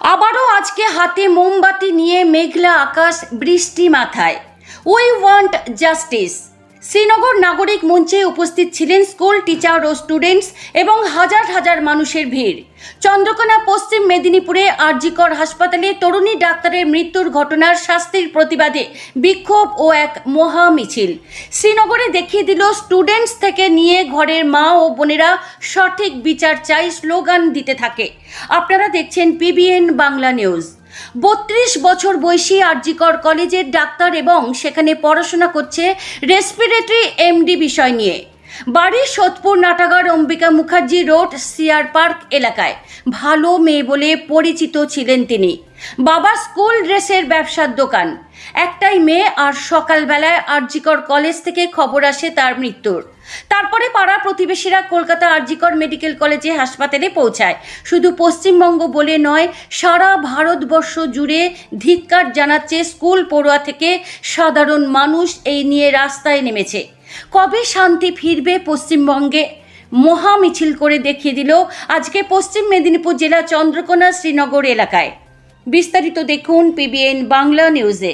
আবারও আজকে হাতে মোমবাতি নিয়ে মেঘলা আকাশ বৃষ্টি মাথায়। উই ওয়ান্ট জাস্টিস শ্রীনগর নাগরিক মঞ্চে উপস্থিত ছিলেন স্কুল টিচার ও স্টুডেন্টস এবং হাজার হাজার মানুষের ভিড়। চন্দ্রকোনা, পশ্চিম মেদিনীপুরে আরজিকর হাসপাতালে তরুণী ডাক্তারের মৃত্যুর ঘটনার শাস্তির প্রতিবাদে বিক্ষোভ ও এক মহা মিছিল শ্রীনগরে দেখিয়ে দিল, স্টুডেন্টস থেকে নিয়ে ঘরের মা ও বোনেরা সঠিক বিচার চাই স্লোগান দিতে থাকে। আপনারা দেখছেন পিবিএন বাংলা নিউজ। বত্রিশ বছর বয়সী আরজিকর কলেজের ডাক্তার এবং সেখানে পড়াশোনা করছে রেসপিরেটরি এমডি বিষয় নিয়ে। বাড়ির সোদপুর নাটাগার অম্বিকা মুখার্জি রোড, সিয়ার পার্ক এলাকায়। ভালো মেয়ে বলে পরিচিত ছিলেন তিনি। বাবা স্কুল ড্রেসের ব্যবসার দোকান। একটাই মেয়ে আর সকালবেলায় আরজিকর কলেজ থেকে খবর আসে তার মৃত্যুর। তারপরে পাড়া প্রতিবেশীরা কলকাতা আরজিকর মেডিকেল কলেজে হাসপাতালে পৌঁছায়। শুধু পশ্চিমবঙ্গ বলে নয়, সারা ভারতবর্ষ জুড়ে ধিক্কার জানাচ্ছে স্কুল পড়ুয়া থেকে সাধারণ মানুষ এই নিয়ে রাস্তায় নেমেছে। কবে শান্তি ফিরবে পশ্চিমবঙ্গে? মহা মিছিল করে দেখিয়ে দিল আজকে পশ্চিম মেদিনীপুর জেলা চন্দ্রকোনা শ্রীনগর এলাকায়। বিস্তারিত দেখুন পিবিএন বাংলা নিউজে